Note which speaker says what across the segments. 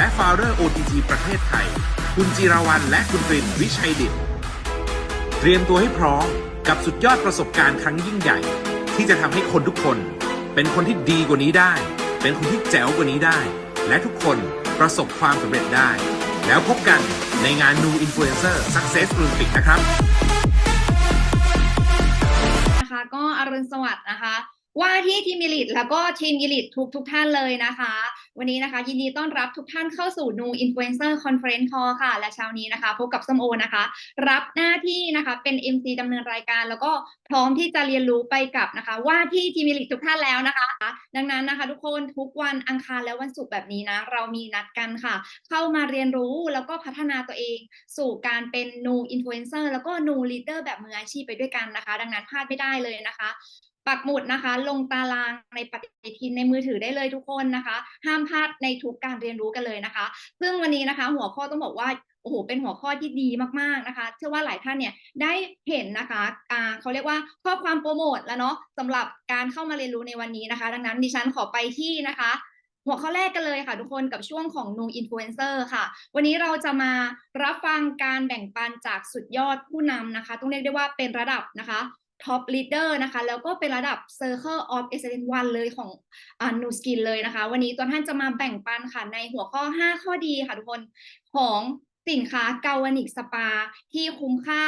Speaker 1: และ Founder OTG ประเทศไทย คุณจิราวันและคุณปรินวิชัยดิตเตรียมตัวให้พร้อมกับสุดยอดประสบการณ์ครั้งยิ่งใหญ่ ที่จะทำให้คนทุกคน เป็นคนที่ดีกว่านี้ได้ เป็นคนที่แจ๋วกว่านี้ได้ และทุกคนประสบความสำเร็จได้ แล้วพบกันในงาน New Influencer Success Olympic นะครับ
Speaker 2: นะคะก็อรุณสวัสดิ์นะคะ ว่าที่ทีมยิลิตแล้วก็ทีมยิลิตทุกทุกท่านเลยนะคะ วันนี้นะคะ ยินดีต้อนรับทุกท่านเข้าสู่ New Influencer Conference Call ค่ะ และเช้านี้นะคะ พบกับส้มโอนะคะ รับหน้าที่นะคะเป็น MC ดำเนินรายการ แล้วก็พร้อมที่จะเรียนรู้ไปกับนะคะ ว่าที่ทีมิลิตทุกท่านแล้วนะคะ ดังนั้นนะคะ ทุกคนทุกวันอังคารและวันศุกร์แบบนี้นะ เรามีนัดกันค่ะ เข้ามาเรียนรู้แล้วก็พัฒนาตัวเอง สู่การเป็น New Influencer แล้วก็ New Leader แบบมืออาชีพไปด้วยกันนะคะ ดังนั้นพลาดไม่ได้เลยนะคะ ปักหมุดนะคะ ลงตารางในปฏิทินในมือถือได้เลยทุกคนนะคะ ห้ามพลาดในทุกการเรียนรู้กันเลยนะคะ ซึ่งวันนี้นะคะ หัวข้อต้องบอกว่าโอ้โห เป็นหัวข้อที่ดีมากๆนะคะ เชื่อว่าหลายท่านเนี่ยได้เห็นนะคะอ่าเขาเรียกว่าข้อความโปรโมทแล้วเนาะสำหรับการเข้ามาเรียนรู้ในวันนี้นะคะ ดังนั้นดิฉันขอไปที่นะคะ หัวข้อแรกกันเลยค่ะ ทุกคนกับช่วงของ New Influencer ค่ะ วันนี้เราจะมารับฟังการแบ่งปันจากสุดยอดผู้นำนะคะ ต้องเรียกได้ว่าเป็นระดับนะคะ ท็อปลีดเดอร์นะคะ แล้วก็เป็นระดับ Circle of Excellence 1เลยของอ่า New Skin เลยนะคะ วันนี้ตัวท่านจะมาแบ่งปันค่ะในหัวข้อ 5 ข้อดีค่ะทุกคนของสินค้าเกาวนิกสปาที่คุ้มค่า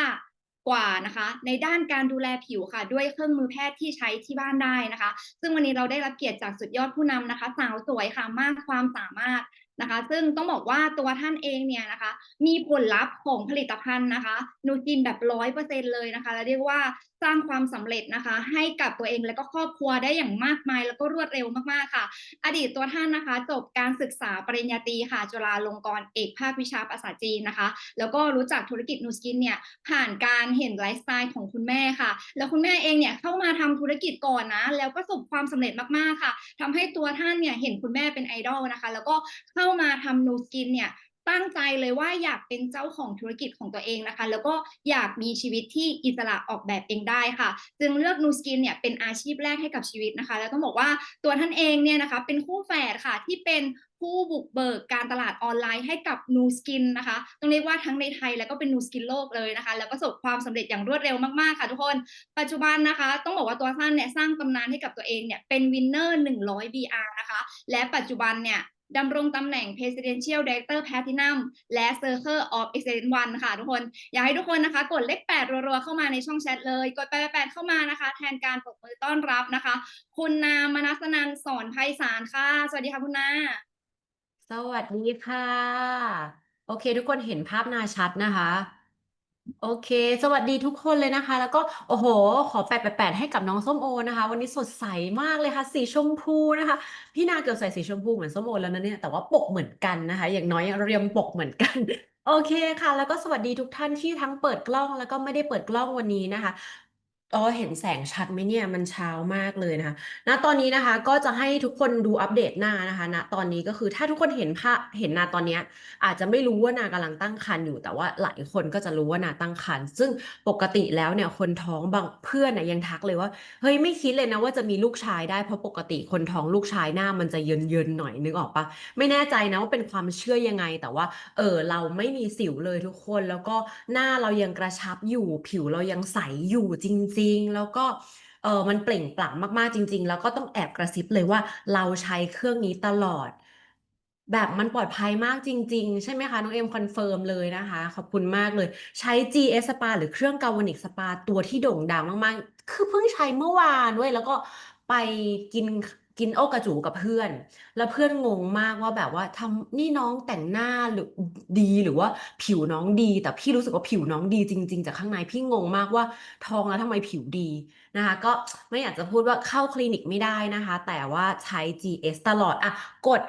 Speaker 2: กว่านะคะ ในด้านการดูแลผิวค่ะ ด้วยเครื่องมือแพทย์ที่ใช้ที่บ้านได้นะคะ ซึ่งวันนี้เราได้รับเกียรติจากสุดยอดผู้นำนะคะ สาวสวยค่ะมากความสามารถนะคะ ซึ่งต้องบอกว่าตัวท่านเองเนี่ยนะคะ มีผลลัพธ์ของผลิตภัณฑ์นะคะ นูจินแบบร้อยเปอร์เซ็นเลยนะคะ และเรียกว่า สร้างความสำเร็จนะคะ ให้กับตัวเองและก็ครอบครัวได้อย่างมากมาย แล้วก็รวดเร็วมากๆค่ะ อดีตตัวท่านนะคะ จบการศึกษาปริญญาตรีค่ะจุฬาลงกรณ์เอกภาควิชาภาษาจีนนะคะ แล้วก็รู้จักธุรกิจนูสกินเนี่ยผ่านการเห็นไลฟ์สไตล์ของคุณแม่ค่ะ แล้วคุณแม่เองเนี่ยเข้ามาทำธุรกิจก่อนนะ แล้วก็ประสบความสำเร็จมากๆค่ะทำให้ตัวท่านเนี่ยเห็นคุณแม่เป็นไอดอลนะคะ แล้วก็เข้ามาทำนูสกินเนี่ย ตั้งใจเลยว่าอยากเป็นเจ้าของธุรกิจของตัวเองนะคะ แล้วก็อยากมีชีวิตที่อิสระออกแบบเองได้ค่ะ จึงเลือกนูสกินเนี่ยเป็นอาชีพแรกให้กับชีวิตนะคะ แล้วต้องบอกว่าตัวท่านเองเนี่ยนะคะเป็นคู่แฝดค่ะที่เป็นผู้บุกเบิกการตลาดออนไลน์ให้กับนูสกินนะคะ ต้องเรียกว่าทั้งในไทยแล้วก็เป็นนูสกินโลกเลยนะคะ แล้วก็ประสบความสำเร็จอย่างรวดเร็วมากๆค่ะทุกคน ปัจจุบันนะคะ ต้องบอกว่าตัวท่านเนี่ยสร้างตำนานให้กับตัวเองเนี่ยเป็นวินเนอร์100 BR นะคะ และปัจจุบันเนี่ย ดำรงตำแหน่ง Presidential Director Platinum และ Circle of Excellence 1 ค่ะทุกคน อยากให้ทุกคนนะคะ กดเลข 8 รัวๆ เข้ามาในช่องแชทเลย กด8 8เข้ามานะคะ แทนการปรบมือต้อนรับนะคะ คุณนามนัสนันสอนไพศาลค่ะ สวัสดีค่ะคุณนา
Speaker 3: สวัสดีค่ะ โอเค ทุกคนเห็นภาพนาชัดนะคะ โอเค สวัสดีทุกคนเลยนะคะ แล้วก็โอ้โห ขอแปดแปดแปดให้กับน้องส้มโอนะคะ วันนี้สดใสมากเลยค่ะ สีชมพูนะคะ พี่นาเกือบใส่สีชมพูเหมือนส้มโอแล้วนะเนี่ย แต่ว่าปกเหมือนกันนะคะ อย่างน้อยเราเรียมปกเหมือนกัน โอเคค่ะ แล้วก็สวัสดีทุกท่านที่ทั้งเปิดกล้องแล้วก็ไม่ได้เปิดกล้องวันนี้นะคะ อ๋อเห็นแสงชัดไหมเนี่ยมันเช้ามากเลยนะคะ ณ ตอนนี้นะคะก็จะให้ทุกคนดูอัปเดตหน้านะคะ ณ ตอนนี้ก็คือถ้าทุกคนเห็นภาพเห็นนาตอนเนี้ยอาจจะไม่รู้ว่านากำลังตั้งครรภ์อยู่ แต่ว่าหลายคนก็จะรู้ว่านาตั้งครรภ์ซึ่งปกติแล้วเนี่ยคนท้องบางเพื่อนน่ะยังทักเลยว่าเฮ้ยไม่คิดเลยนะว่าจะมีลูกชายได้เพราะปกติคนท้องลูกชายหน้ามันจะเยินๆหน่อยนึกออกปะไม่แน่ใจนะว่าเป็นความเชื่อยังไง แต่ว่า เออเราไม่มีสิวเลยทุกคน แล้วก็หน้าเรายังกระชับอยู่ผิวเรายังใสอยู่จริงๆ แล้วก็เออมันเปล่งปลั่งมากๆจริง ๆ แล้วก็ต้องแอบกระซิบเลยว่าเราใช้เครื่องนี้ตลอด แบบมันปลอดภัยมากจริง ๆ ใช่ไหมคะ น้องเอ็มคอนเฟิร์มเลยนะคะ ขอบคุณมากเลย ใช้ GS Spa หรือเครื่องกาวนิกสปาตัวที่โด่งดังมากๆ คือเพิ่งใช้เมื่อวานด้วยแล้วก็ไปกินกินโอกระจูกับเพื่อน แล้วเพื่อนงงมากว่าแบบว่าทำนี่น้องแต่งหน้าหรือดีหรือว่าผิวน้องดี แต่พี่รู้สึกว่าผิวน้องดีจริง ๆ จากข้างในพี่งงมากว่าทองแล้วทำไมผิวดีนะคะ ก็ไม่อยากจะพูดว่าเข้าคลินิกไม่ได้นะคะ แต่ว่าใช้ GS ตลอดอะกด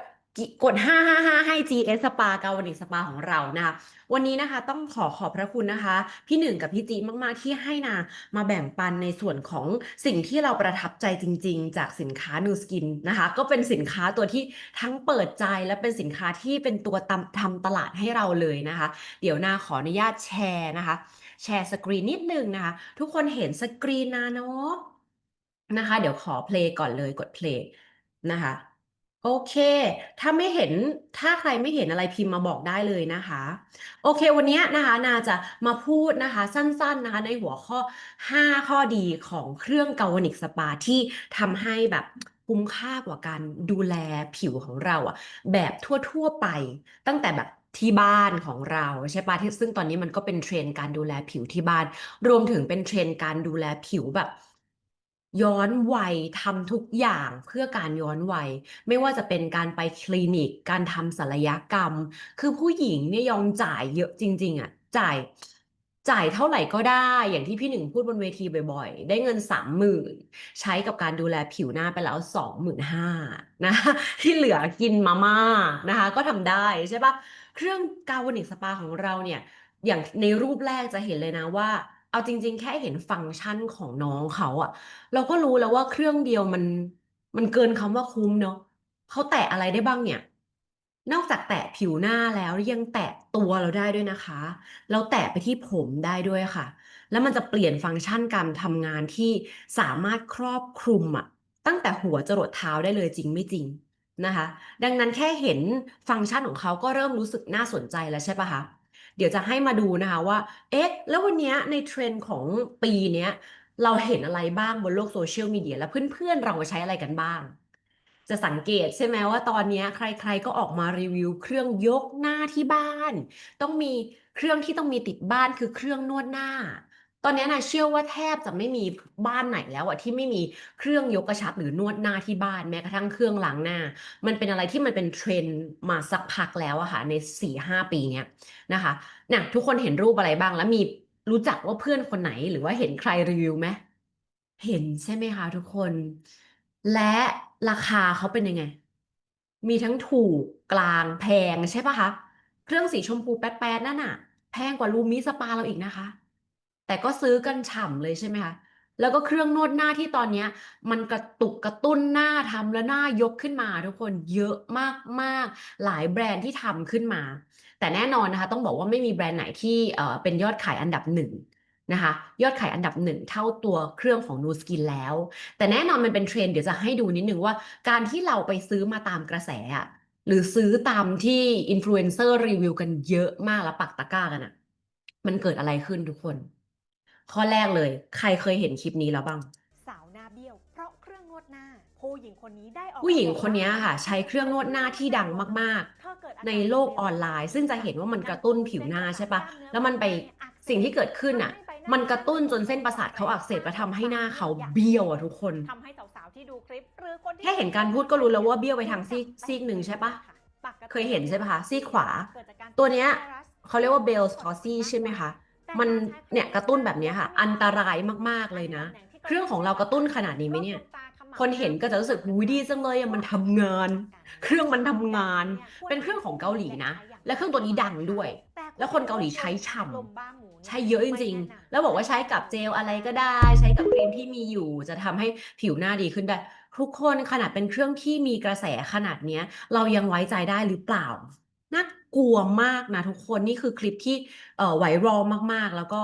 Speaker 3: กด 555 ให้ GS Spa กาวนิกสปาของเรานะคะวันนี้นะคะต้องขอขอบพระคุณนะคะ พี่หนึ่งกับพี่จีมากๆที่ให้นามาแบ่งปันในส่วนของสิ่งที่เราประทับใจจริง ๆ จากสินค้า New Skin นะคะ ก็เป็นสินค้าตัวที่ทั้งเปิดใจและเป็นสินค้าที่เป็นตัวทำตลาดให้เราเลยนะคะ เดี๋ยวนาขออนุญาตแชร์นะคะ แชร์สกรีนนิดนึงนะคะ ทุกคนเห็นสกรีนนาเนาะนะคะ เดี๋ยวขอเพลงก่อนเลยกดเพลงนะคะ โอเค ถ้าไม่เห็น ถ้าใครไม่เห็นอะไรพิมพ์มาบอกได้เลยนะคะ โอเค วันนี้นะคะนาจะมาพูดนะคะ สั้นๆนะคะ ในหัวข้อ 5 ข้อดีของเครื่องกาวนิกสปาที่ทำให้แบบคุ้มค่ากว่าการดูแลผิวของเราอะแบบทั่วๆไป ตั้งแต่แบบที่บ้านของเราใช่ปะที่ซึ่งตอนนี้มันก็เป็นเทรนด์การดูแลผิวที่บ้าน รวมถึงเป็นเทรนด์การดูแลผิวแบบ ย้อนวัยทำทุกอย่างเพื่อการย้อนวัย ไม่ว่าจะเป็นการไปคลินิก การทำศัลยกรรม คือผู้หญิงเนี่ยยอมจ่ายเยอะจริง ๆ อะ จ่ายจ่ายเท่าไหร่ก็ได้ อย่างที่พี่หนึ่งพูดบนเวทีบ่อยๆ ได้เงินสามหมื่นใช้กับการดูแลผิวหน้าไปแล้วสองหมื่นห้านะที่เหลือกินมาม่านะคะ ก็ทำได้ใช่ปะเครื่องกาวนิกสปาของเราเนี่ย อย่างในรูปแรกจะเห็นเลยนะว่า เอาจริง ๆ แค่เห็นฟังก์ชันของน้องเขาอะเราก็รู้แล้วว่าเครื่องเดียวมันมันเกินคำว่าคุ้มเนาะเขาแตะอะไรได้บ้างเนี่ย นอกจากแตะผิวหน้าแล้วยังแตะตัวเราได้ด้วยนะคะ เราแตะไปที่ผมได้ด้วยค่ะ แล้วมันจะเปลี่ยนฟังก์ชันการทำงานที่สามารถครอบคลุมอะตั้งแต่หัวจรดเท้าได้เลยจริงไม่จริงนะคะ ดังนั้นแค่เห็นฟังก์ชันของเขาก็เริ่มรู้สึกน่าสนใจแล้วใช่ปะคะ ดี๋ยวจะให้มาดูนะคะว่า เอ๊ะ แล้ววันนี้ในเทรนด์ของปีนี้เราเห็นอะไรบ้างบนโลกโซเชียลมีเดียแล้วเพื่อนๆเราใช้อะไรกันบ้าง จะสังเกตใช่ไหมว่าตอนนี้ใครๆก็ออกมารีวิว เครื่องยกหน้าที่บ้าน ต้องมีเครื่องที่ต้องมีติดบ้านคือเครื่องนวดหน้า ตอนนี้นะเชื่อว่าแทบจะไม่มีบ้านไหนแล้วอะที่ไม่มีเครื่องยกกระชับหรือนวดหน้าที่บ้านแม้กระทั่งเครื่องล้างหน้า มันเป็นอะไรที่มันเป็นเทรนด์มาสักพักแล้วอะค่ะในสี่ห้าปีเนี้ยนะคะเนี่ยทุกคนเห็นรูปอะไรบ้างแล้วมีรู้จักว่าเพื่อนคนไหนหรือว่าเห็นใครรีวิวไหมเห็นใช่ไหมคะทุกคน และราคาเขาเป็นยังไง มีทั้งถูกกลางแพงใช่ปะคะ เครื่องสีชมพูแป๊ดๆนั่นน่ะแพงกว่าลูมิสปาเราอีกนะคะ แต่ก็ซื้อกันฉ่ำเลยใช่ไหมคะแล้วก็เครื่องนวดหน้าที่ตอนนี้มันกระตุกกระตุ้นหน้าทำแล้วหน้ายกขึ้นมา ทุกคนเยอะมากๆ หลายแบรนด์ที่ทำขึ้นมา แต่แน่นอนนะคะ ต้องบอกว่าไม่มีแบรนด์ไหนที่เป็นยอดขายอันดับหนึ่งนะคะยอดขายอันดับหนึ่งเท่าตัวเครื่องของ Nu Skin แล้ว แต่แน่นอนมันเป็นเทรนเดี๋ยวจะให้ดูนิดนึงว่า การที่เราไปซื้อมาตามกระแสอะหรือซื้อตามที่อินฟลูเอนเซอร์รีวิวกันเยอะมากแล้วปักตะกร้ากันอะมันเกิดอะไรขึ้นทุกคน ข้อแรกเลย ใครเคยเห็นคลิปนี้แล้วบ้าง
Speaker 4: สาวหน้าเบี้ยว เพราะเครื่องนวดหน้า ผู้หญิงคนนี้ได้ออก
Speaker 3: ผู้หญิง
Speaker 4: มาบอก
Speaker 3: คนนี้
Speaker 4: ว่า
Speaker 3: ค่ะ ใช้เครื่องนวดหน้าที่ดังมาก
Speaker 4: เธอเกิดอา
Speaker 3: ๆ
Speaker 4: การ
Speaker 3: ในโลกออนไลน์ ซึ่งจะเห็นว่ามันกระตุ้นผิวหน้าใช่ปะแล้วมันไปสิ่งที่เกิดขึ้นอะ มันกระตุ้นจนเส้นประสาทเขาอักเสบและทำให้หน้าเขาเบี้ยวอะทุกคน
Speaker 4: ทำให้สาวๆที่ดูคลิปหรือคนที่
Speaker 3: แค่เห็นการพูดก็รู้แล้วว่าเบี้ยวไปทางซีกซีกหนึ่งใช่ปะ
Speaker 4: ปกติ
Speaker 3: เคยเห็นใช่ปะคะซีกขวา
Speaker 4: เกิดจากการ
Speaker 3: ตัวเนี้ย
Speaker 4: ไวรัส
Speaker 3: เขาเรียกว่า Bell's palsy ใช่ไหมคะ มันเนี่ยกระตุ้นแบบนี้ค่ะ อันตรายมากๆเลยนะ เครื่องของเรากระตุ้นขนาดนี้ไหมเนี่ย คนเห็นก็จะรู้สึกหูยดีจังเลยมันทำงาน เครื่องมันทำงาน เป็นเครื่องของเกาหลีนะ และเครื่องตัวนี้ดังด้วย แล้วคนเกาหลีใช้ฉ่ำใช้เยอะจริง ๆ แล้วบอกว่าใช้กับเจลอะไรก็ได้ ใช้กับครีมที่มีอยู่ จะทำให้ผิวหน้าดีขึ้นได้ ทุกคนขนาดเป็นเครื่องที่มีกระแสขนาดเนี้ย เรายังไว้ใจได้หรือเปล่าน่า กลัวมากนะทุกคนนี่คือคลิปที่เอ่อไวรัลมากๆ แล้วก็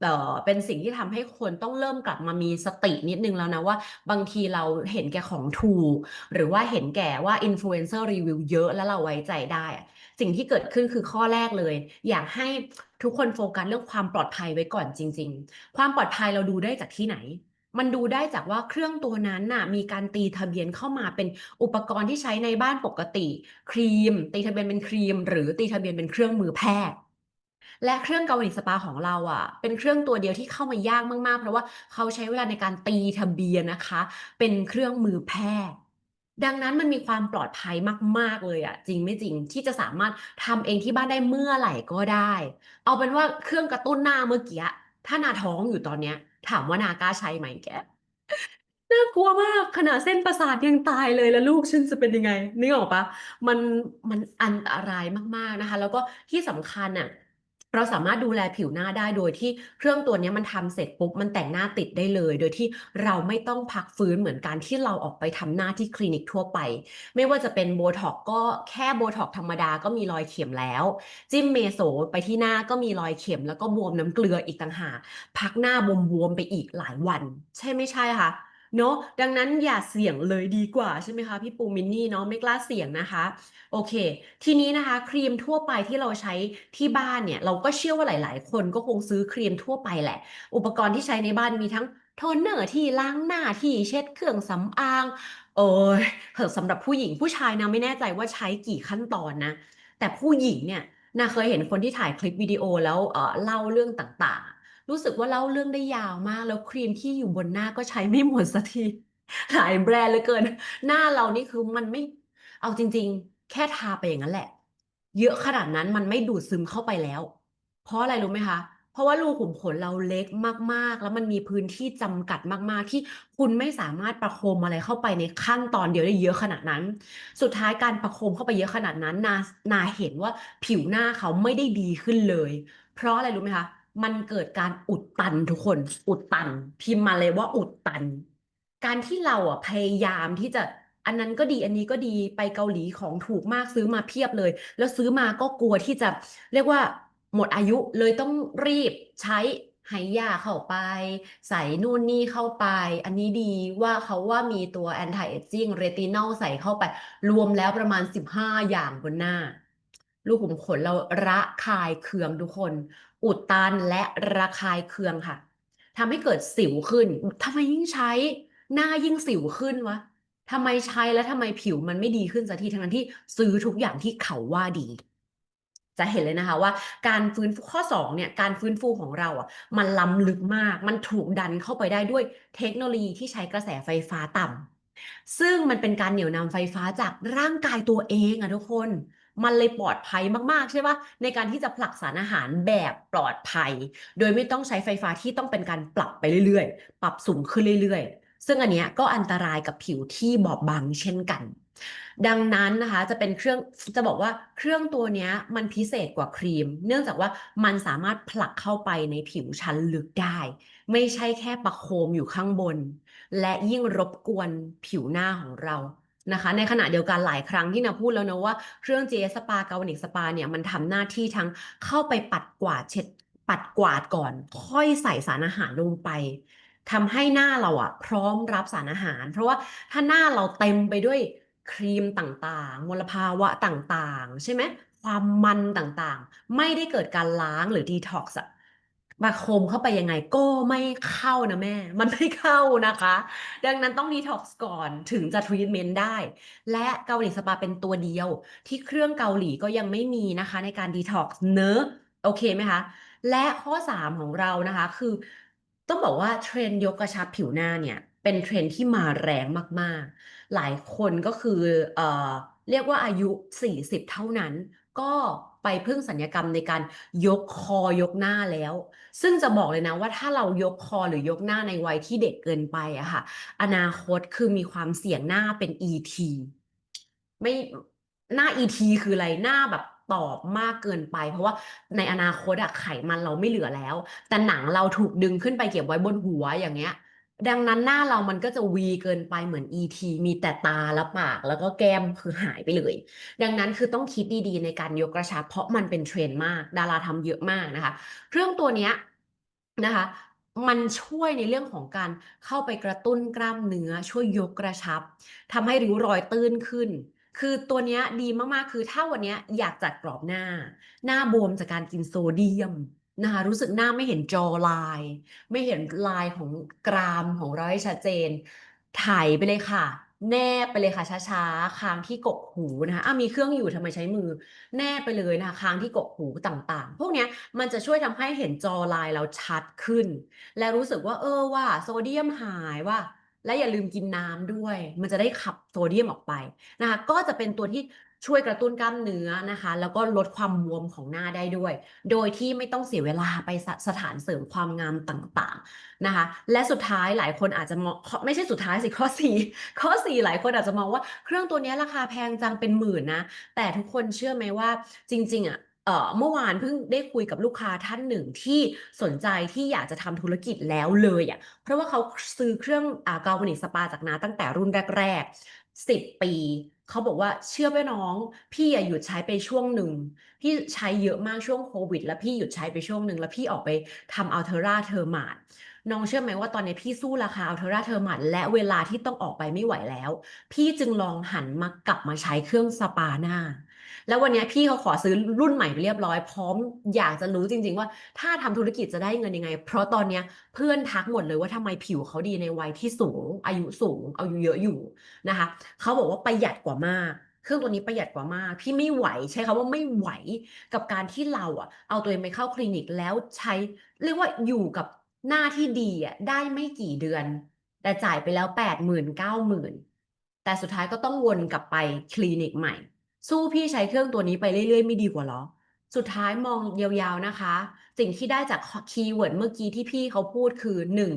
Speaker 3: เอ่อเป็นสิ่งที่ทำให้คนต้องเริ่มกลับมามีสตินิดนึงแล้วนะว่าบางทีเราเห็นแก่ของถูก หรือว่าเห็นแก่ว่าอินฟลูเอนเซอร์รีวิวเยอะแล้วเราไว้ใจได้ สิ่งที่เกิดขึ้นคือข้อแรกเลย อยากให้ทุกคนโฟกัสเรื่องความปลอดภัยไว้ก่อนจริง ๆ ความปลอดภัยเราดูได้จากที่ไหน มันดูได้จากว่าเครื่องตัวนั้นน่ะมีการตีทะเบียนเข้ามาเป็นอุปกรณ์ที่ใช้ในบ้านปกติ ครีม ตีทะเบียนเป็นครีม หรือตีทะเบียนเป็นเครื่องมือแพทย์ และเครื่องเกาหลีสปาของเราอะ เป็นเครื่องตัวเดียวที่เข้ามายากมากๆ เพราะว่าเขาใช้เวลาในการตีทะเบียนนะคะ เป็นเครื่องมือแพทย์ดังนั้นมันมีความปลอดภัยมาก ๆ เลยอะจริงไม่จริงที่จะสามารถทำเองที่บ้านได้เมื่อไหร่ก็ได้ เอาเป็นว่าเครื่องกระตุ้นหน้าเมื่อกี้ ถ้านาท้องอยู่ตอนเนี้ย ถามว่านากล้าใช้ไหมแกน่ากลัวมากขนาดเส้นประสาทยังตายเลยแล้วลูกฉันจะเป็นยังไงนึกออกปะมันมันอันตรายมากๆนะคะ แล้วก็ที่สำคัญอะ เราสามารถดูแลผิวหน้าได้โดยที่เครื่องตัวนี้มันทำเสร็จปุ๊บมันแต่งหน้าติดได้เลย โดยที่เราไม่ต้องพักฟื้นเหมือนการที่เราออกไปทำหน้าที่คลินิกทั่วไป ไม่ว่าจะเป็นโบท็อกก็แค่โบท็อกธรรมดาก็มีรอยเข็มแล้ว จิ้มเมโสไปที่หน้าก็มีรอยเข็ม แล้วก็บวมน้ำเกลืออีกต่างหากพักหน้าบวมๆไปอีกหลายวัน ใช่ไม่ใช่คะ เนาะดังนั้นอย่าเสี่ยงเลยดีกว่าใช่ไหมคะพี่ปูมินนี่เนาะไม่กล้าเสี่ยงนะคะ โอเค ทีนี้นะคะครีมทั่วไปที่เราใช้ที่บ้านเนี่ย เราก็เชื่อว่าหลาย ๆ คนก็คงซื้อครีมทั่วไปแหละ อุปกรณ์ที่ใช้ในบ้านมีทั้งโทนเนอร์ที่ล้างหน้าที่เช็ดเครื่องสำอางเออเถอสำหรับผู้หญิงผู้ชายนะไม่แน่ใจว่าใช้กี่ขั้นตอนนะ แต่ผู้หญิงเนี่ยนาเคยเห็นคนที่ถ่ายคลิปวิดีโอแล้วเเล่าเรื่องต่าง รู้สึกว่าเล่าเรื่องได้ยาวมาก แล้วครีมที่อยู่บนหน้าก็ใช้ไม่หมดสักทีหลายแบรนด์เหลือเกิน หน้าเรานี่คือมันไม่เอาจริง ๆ แค่ทาไปอย่างนั้นแหละ เยอะขนาดนั้นมันไม่ดูดซึมเข้าไปแล้ว เพราะอะไรรู้ไหมคะเพราะว่ารูขุมขนเราเล็กมากๆ แล้วมันมีพื้นที่จำกัดมากๆ ที่คุณไม่สามารถประโคมอะไรเข้าไปในขั้นตอนเดียวได้เยอะขนาดนั้น สุดท้ายการประโคมเข้าไปเยอะขนาดนั้นนานาเห็นว่าผิวหน้าเขาไม่ได้ดีขึ้นเลย เพราะอะไรรู้ไหมคะ มันเกิดการอุดตันทุกคน อุดตัน พิมพ์มาเลยว่าอุดตัน การที่เราอะพยายามที่จะอันนั้นก็ดีอันนี้ก็ดีไปเกาหลีของถูกมากซื้อมาเพียบเลย แล้วซื้อมาก็กลัวที่จะเรียกว่าหมดอายุเลยต้องรีบใช้ไหยาเข้าไป ใส่นู่นนี่เข้าไป อันนี้ดีว่าเขาว่ามีตัว anti aging retinol ใส่เข้าไป รวมแล้วประมาณ 15 อย่างบนหน้า ลูกขุมขนเราระคายเคืองทุกคน อุดตันและระคายเคืองค่ะทำให้เกิดสิวขึ้นทำไมยิ่งใช้หน้ายิ่งสิวขึ้นวะทำไมใช้แล้วทำไมผิวมันไม่ดีขึ้นสักทีทั้งนั้นที่ซื้อทุกอย่างที่เขาว่าดี จะเห็นเลยนะคะว่า การฟื้นฟูข้อสองเนี่ยการฟื้นฟูของเราอะ มันล้ำลึกมาก มันถูกดันเข้าไปได้ด้วยเทคโนโลยีที่ใช้กระแสไฟฟ้าต่ำซึ่งมันเป็นการเหนี่ยวนำไฟฟ้าจากร่างกายตัวเองอะทุกคน มันเลยปลอดภัยมากๆ ใช่ปะในการที่จะผลักสารอาหารแบบปลอดภัย โดยไม่ต้องใช้ไฟฟ้าที่ต้องเป็นการปรับไปเรื่อยๆ ปรับสูงขึ้นเรื่อยๆ ซึ่งอันเนี้ยก็อันตรายกับผิวที่บอบบางเช่นกัน ดังนั้นนะคะจะเป็นเครื่องจะบอกว่าเครื่องตัวเนี้ยมันพิเศษกว่าครีม เนื่องจากว่ามันสามารถผลักเข้าไปในผิวชั้นลึกได้ ไม่ใช่แค่ประโคมอยู่ข้างบน และยิ่งรบกวนผิวหน้าของเรา นะคะ ในขณะเดียวกันหลายครั้งที่นาพูดแล้วนะว่าเครื่อง JS Spa กาวนิกสปาเนี่ยมันทำหน้าที่ทั้งเข้าไปปัดกวาดเช็ดปัดกวาดก่อน ค่อยใส่สารอาหารลงไปทำให้หน้าเราอะพร้อมรับสารอาหาร เพราะว่าถ้าหน้าเราเต็มไปด้วยครีมต่างๆ มลภาวะต่างๆ ใช่ไหมความมันต่างๆ ไม่ได้เกิดการล้างหรือดีท็อกซ์ มาโคมเข้าไปยังไงก็ไม่เข้านะแม่ มันไม่เข้านะคะ ดังนั้นต้องดีท็อกซ์ก่อนถึงจะทรีทเมนต์ได้ และเกาหลีสปาเป็นตัวเดียว ที่เครื่องเกาหลีก็ยังไม่มีนะคะ ในการดีท็อกซ์เนอะโอเคไหมคะ และข้อ 3 ของเรานะคะ คือต้องบอกว่าเทรนยกกระชับผิวหน้าเนี่ย เป็นเทรนที่มาแรงมากๆ หลายคนก็คือเอ่อเรียกว่าอายุ 40 เท่านั้น ก็ ไปพึ่งสัญญกรรมในการยกคอยกหน้าแล้ว ซึ่งจะบอกเลยนะว่าถ้าเรายกคอหรือยกหน้าในวัยที่เด็กเกินไปอะค่ะ อนาคตคือมีความเสี่ยงหน้าเป็น ET ไม่หน้า ET คืออะไรหน้าแบบตอบมากเกินไป เพราะว่าในอนาคตอะไขมันเราไม่เหลือแล้ว แต่หนังเราถูกดึงขึ้นไปเก็บไว้บนหัวอย่างเงี้ย ดังนั้นหน้าเรามันก็จะวีเกินไปเหมือน ET มีแต่ตาและปากแล้วก็แก้มคือหายไปเลย ดังนั้นคือต้องคิดดีๆในการยกกระชับ เพราะมันเป็นเทรนด์มาก ดาราทำเยอะมากนะคะ เครื่องตัวเนี้ยนะคะมันช่วยในเรื่องของการเข้าไปกระตุ้นกล้ามเนื้อ ช่วยยกกระชับทำให้ริ้วรอยตื้นขึ้น คือตัวนี้ดีมากๆ คือถ้าวันนี้อยากจัดกรอบหน้า หน้าบวมจากการกินโซเดียม นะคะรู้สึกหน้าไม่เห็นจอลาย ไม่เห็นลายของกรามของเราให้ชัดเจน ถ่ายไปเลยค่ะ แนบไปเลยค่ะช้าๆค้างที่กกหูนะคะอ้ามีเครื่องอยู่ทำไมใช้มือ แนบไปเลยนะคะค้างที่กกหูต่างๆ พวกนี้มันจะช่วยทำให้เห็นจอลายเราชัดขึ้น และรู้สึกว่าเออว่าโซเดียมหายว่าและอย่าลืมกินน้ำด้วย มันจะได้ขับโซเดียมออกไปนะคะ ก็จะเป็นตัวที่ ช่วยกระตุ้นกล้ามเนื้อนะคะ แล้วก็ลดความบวมของหน้าได้ด้วย โดยที่ไม่ต้องเสียเวลาไปสสถานเสริมความงามต่างๆนะคะ และสุดท้ายหลายคนอาจจะมองไม่ใช่สุดท้ายสิข้อสี่ข้อสี่หลายคนอาจจะมองว่าเครื่องตัวนี้ราคาแพงจังเป็นหมื่นนะ แต่ทุกคนเชื่อไหมว่าจริง ๆอะเเมื่อวานเพิ่งได้คุยกับลูกค้าท่านหนึ่งที่สนใจที่อยากจะทำธุรกิจแล้วเลยอะเพราะว่าเขาซื้อเครื่องอากาวนิกสปาจากนาตั้งแต่รุ่นแรกๆสิบปี เขาบอกว่าเชื่อไหมน้อง พี่อะหยุดใช้ไปช่วงหนึ่ง พี่ใช้เยอะมากช่วงโควิด แล้วพี่หยุดใช้ไปช่วงหนึ่ง แล้วพี่ออกไปทำอัลเทอร่าเทอร์มาดน้องเชื่อไหมว่าตอนนี้พี่สู้ราคาอัลเทอร่าเทอร์มาดและเวลาที่ต้องออกไปไม่ไหวแล้ว พี่จึงลองหันมากลับมาใช้เครื่องสปาหน้า แล้ววันนี้พี่เขาขอซื้อรุ่นใหม่ไปเรียบร้อยพร้อมอยากจะรู้จริง ๆ ว่าถ้าทำธุรกิจจะได้เงินยังไง เพราะตอนเนี้ยเพื่อนทักหมดเลยว่าทำไมผิวเขาดีในวัยที่สูง อายุสูงอายุเยอะอยู่นะคะเขาบอกว่าประหยัดกว่ามากเครื่องตัวนี้ประหยัดกว่ามาก พี่ไม่ไหวใช้คำว่าไม่ไหวกับการที่เราอะ เอาตัวเองไปเข้าคลินิกแล้วใช้ เรียกว่าอยู่กับหน้าที่ดีอะได้ไม่กี่เดือน แต่จ่ายไปแล้วแปดหมื่นเก้าหมื่นแต่สุดท้ายก็ต้องวนกลับไปคลินิกใหม่ สู้พี่ใช้เครื่องตัวนี้ไปเรื่อยๆ ไม่ดีกว่าเหรอ สุดท้ายมองยาวๆนะคะ สิ่งที่ได้จากคีย์เวิร์ดเมื่อกี้ที่พี่เขาพูดคือหนึ่ง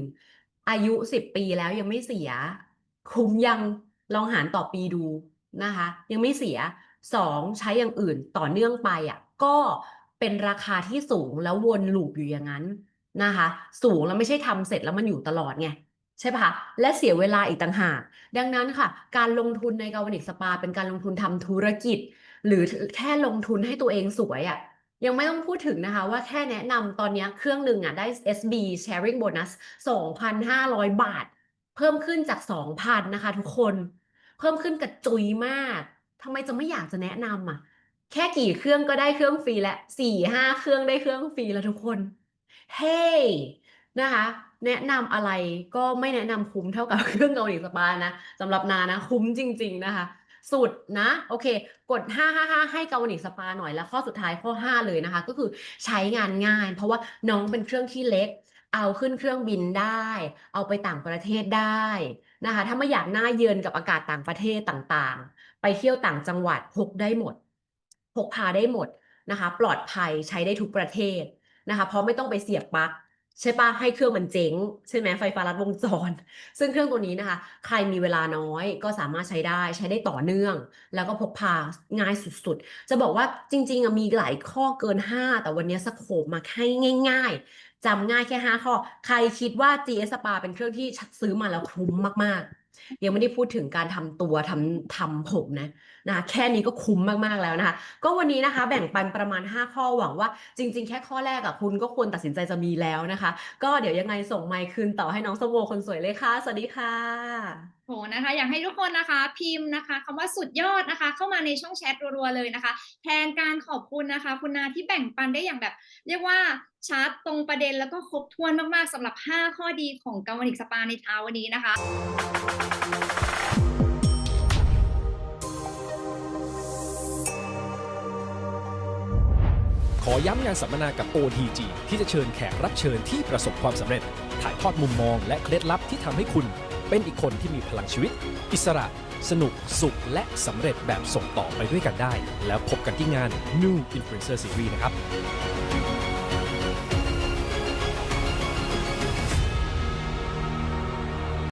Speaker 3: อายุสิบปีแล้วยังไม่เสีย คุ้มยังลองหารต่อปีดูนะคะ ยังไม่เสียสองใช้อย่างอื่นต่อเนื่องไปอะก็เป็นราคาที่สูงแล้ววนลูปอยู่อย่างนั้นนะคะ สูงแล้วไม่ใช่ทำเสร็จแล้วมันอยู่ตลอดไง ใช่ปะคะและเสียเวลาอีกต่างหาก ดังนั้นค่ะ การลงทุนในกาวนิกสปา เป็นการลงทุนทำธุรกิจ หรือแค่ลงทุนให้ตัวเองสวยอะ่ะยังไม่ต้องพูดถึงนะคะว่าแค่แนะนำตอนนี้เครื่องหนึ่งอะได้ SB Sharing Bonus 2,500 บาท เพิ่มขึ้นจาก 2,000 นะคะทุกคน เพิ่มขึ้นกระจุยมากทำไมจะไม่อยากจะแนะนำอะ แค่กี่เครื่องก็ได้เครื่องฟรีและสี่ห้าเครื่องได้เครื่องฟรีแล้วทุกคน เฮ้ นะคะ แนะนำอะไรก็ไม่แนะนำคุ้มเท่ากับเครื่องเกาหลีสปานะสำหรับนานะคุ้มจริง ๆนะคะ สุดนะ โอเค กด 555 ให้เกาหลีสปาหน่อยแล้วข้อสุดท้ายข้อ 5 เลยนะคะ ก็คือใช้งานง่าย เพราะว่าน้องเป็นเครื่องที่เล็ก เอาขึ้นเครื่องบินได้ เอาไปต่างประเทศได้นะคะ ถ้าไม่อยากหน้าเยือนกับอากาศต่างประเทศต่างๆ ไปเที่ยวต่างจังหวัดพกได้หมดพกพาได้หมดนะคะ ปลอดภัยใช้ได้ทุกประเทศนะคะ เพราะไม่ต้องไปเสียบปลั๊ก ใช่ปะให้เครื่องมันเจ๊งใช่ไหมไฟฟ้ารัดวงจร ซึ่งเครื่องตัวนี้นะคะ ใครมีเวลาน้อยก็สามารถใช้ได้ใช้ได้ต่อเนื่อง แล้วก็พกพาง่ายสุดๆ จะบอกว่าจริงๆมีหลายข้อเกิน 5 แต่วันนี้สโคบมาให้ง่ายๆจำง่ายแค่ 5 ข้อ ใครคิดว่า GS Spa เป็นเครื่องที่ซื้อมาแล้วคุ้มมากๆ ยังไม่ได้พูดถึงการทำตัวทำทำผมนะนะคะแค่นี้ก็คุ้มมากๆแล้วนะคะ ก็วันนี้นะคะ แบ่งปันประมาณ 5 ข้อหวังว่า จริง ๆ แค่ข้อแรกอะคุณก็ควรตัดสินใจจะมีแล้วนะคะ ก็เดี๋ยวยังไงส่งไมค์คืนต่อให้น้องสโวคนสวยเลยค่ะ สวัสดีค่ะ
Speaker 2: โหนะคะอยากให้ทุกคนนะคะพิมพ์นะคะคำว่าสุดยอดนะคะ เข้ามาในช่องแชทรัวๆเลยนะคะ แทนการขอบคุณนะคะ คุณนาที่แบ่งปันได้อย่างแบบ เรียกว่าชัดตรงประเด็นแล้วก็ครบถ้วนมากๆสำหรับ 5 ข้อดีของกาวนิกสปาในเช้าวันนี้นะคะ
Speaker 5: ขอย้ำงานสัมมนากับ OTG ที่จะเชิญแขกรับเชิญที่ประสบความสำเร็จ ถ่ายทอดมุมมองและเคล็ดลับที่ทำให้คุณ เป็นอีกคนที่มีพลังชีวิต อิสระ สนุก สุข และสำเร็จแบบส่งต่อไปด้วยกันได้ แล้วพบกันที่งาน New Influencer Series นะครับ